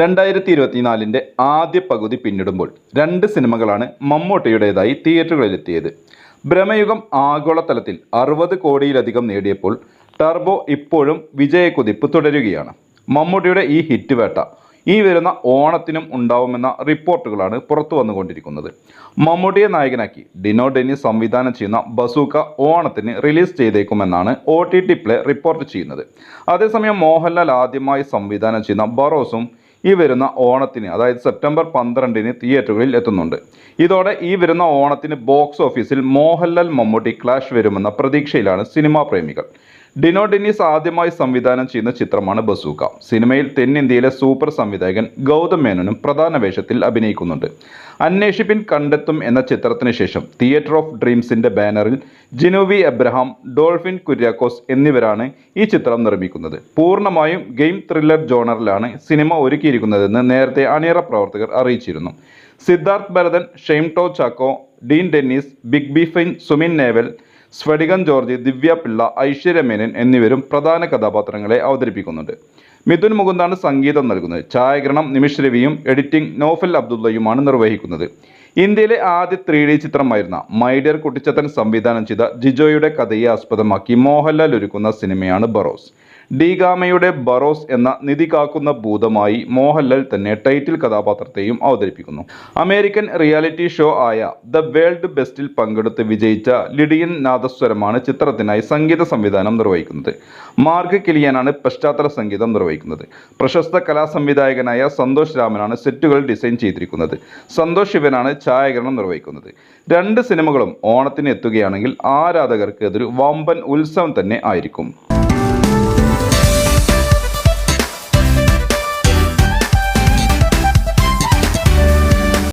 രണ്ടായിരത്തി ഇരുപത്തിനാലിന്റെ ആദ്യ പകുതി പിന്നിടുമ്പോൾ രണ്ട് സിനിമകളാണ് മമ്മൂട്ടിയുടേതായി തിയേറ്ററുകളിലെത്തിയത്. ഭ്രമയുഗം ആഗോളതലത്തിൽ അറുപത് കോടിയിലധികം നേടിയപ്പോൾ ടർബോ ഇപ്പോഴും വിജയക്കുതിപ്പ് തുടരുകയാണ്. മമ്മൂട്ടിയുടെ ഈ ഹിറ്റ് വേട്ട ഈ വരുന്ന ഓണത്തിനും ഉണ്ടാവുമെന്ന റിപ്പോർട്ടുകളാണ് പുറത്തു വന്നുകൊണ്ടിരിക്കുന്നത്. മമ്മൂട്ടിയെ നായകനാക്കി ഡിനോ ഡെന്നിസ് സംവിധാനം ചെയ്യുന്ന ബസൂക്ക ഓണത്തിന് release ചെയ്തേക്കുമെന്നാണ് O T T play report ചെയ്യുന്നത്. അതേസമയം മോഹൻലാൽ ആദ്യമായി സംവിധാനം ചെയ്യുന്ന ബറോസും ഈ വരുന്ന ഓണത്തിന് അതായത് സെപ്റ്റംബർ പന്ത്രണ്ടിന് തിയേറ്ററുകളിൽ എത്തുന്നുണ്ട്. ഇതോടെ ഈ വരുന്ന ഓണത്തിന് ബോക്സ് ഓഫീസിൽ മോഹൻലാൽ മമ്മൂട്ടി ക്ലാഷ് വരുമെന്ന പ്രതീക്ഷയിലാണ് സിനിമാ പ്രേമികൾ. ഡിനോ ഡെന്നീസ് ആദ്യമായി സംവിധാനം ചെയ്യുന്ന ചിത്രമാണ് ബസൂക്ക. സിനിമയിൽ തെന്നിന്ത്യയിലെ സൂപ്പർ സംവിധായകൻ ഗൗതം മേനോനും പ്രധാന വേഷത്തിൽ അഭിനയിക്കുന്നുണ്ട്. അന്വേഷിപ്പിൻ കണ്ടെത്തും എന്ന ചിത്രത്തിന് ശേഷം തിയേറ്റർ ഓഫ് ഡ്രീംസിന്റെ ബാനറിൽ ജിനോവി എബ്രഹാം ഡോൾഫിൻ കുര്യാക്കോസ് എന്നിവരാണ് ഈ ചിത്രം നിർമ്മിക്കുന്നത്. പൂർണമായും ഗെയിം ത്രില്ലർ ജോണറിലാണ് സിനിമ ഒരുക്കിയിരിക്കുന്നതെന്ന് നേരത്തെ അണിയറ പ്രവർത്തകർ അറിയിച്ചിരുന്നു. സിദ്ധാർത്ഥ് ഭരതൻ ഷെയ്ം ടോ ചാക്കോ ഡീൻ ഡെന്നീസ് ബിഗ് ബി ഫൈൻ സുമിൻ നേവൽ സ്ഫടികൻ ജോർജ് ദിവ്യ പിള്ള ഐശ്വര്യ മേനൻ എന്നിവരും പ്രധാന കഥാപാത്രങ്ങളെ അവതരിപ്പിക്കുന്നുണ്ട്. മിഥുൻ മുകുന്ദാണ് സംഗീതം നൽകുന്നത്. ഛായാഗ്രഹണം നിമിഷ് രവിയും എഡിറ്റിംഗ് നോഫൽ അബ്ദുള്ളയുമാണ് നിർവഹിക്കുന്നത്. ഇന്ത്യയിലെ ആദ്യ ത്രീ ഡി ചിത്രമായിരുന്ന മൈഡിയർ കുട്ടിച്ചത്തൻ സംവിധാനം ചെയ്ത ജിജോയുടെ കഥയെ ആസ്പദമാക്കി മോഹൻലാൽ ഒരുക്കുന്ന സിനിമയാണ് ബറോസ്. ഡീഗാമയുടെ ബറോസ് എന്ന നിധി കാക്കുന്ന ഭൂതമായി മോഹൻലാൽ തന്നെ ടൈറ്റിൽ കഥാപാത്രത്തെയും അവതരിപ്പിക്കുന്നു. അമേരിക്കൻ റിയാലിറ്റി ഷോ ആയ ദ വേൾഡ് ബെസ്റ്റിൽ പങ്കെടുത്ത് വിജയിച്ച ലിഡിയൻ നാദസ്വരമാണ് ചിത്രത്തിനായി സംഗീത സംവിധാനം നിർവഹിക്കുന്നത്. മാർഗ് കിലിയനാണ് പശ്ചാത്തല സംഗീതം നിർവഹിക്കുന്നത്. പ്രശസ്ത കലാ സംവിധായകനായ സന്തോഷ് രാമനാണ് സെറ്റുകൾ ഡിസൈൻ ചെയ്തിരിക്കുന്നത്. സന്തോഷ് ശിവനാണ് ഛായാഗ്രഹണം നിർവഹിക്കുന്നത്. രണ്ട് സിനിമകളും ഓണത്തിന് എത്തുകയാണെങ്കിൽ ആരാധകർക്ക് അതൊരു വമ്പൻ ഉത്സവം തന്നെ ആയിരിക്കും.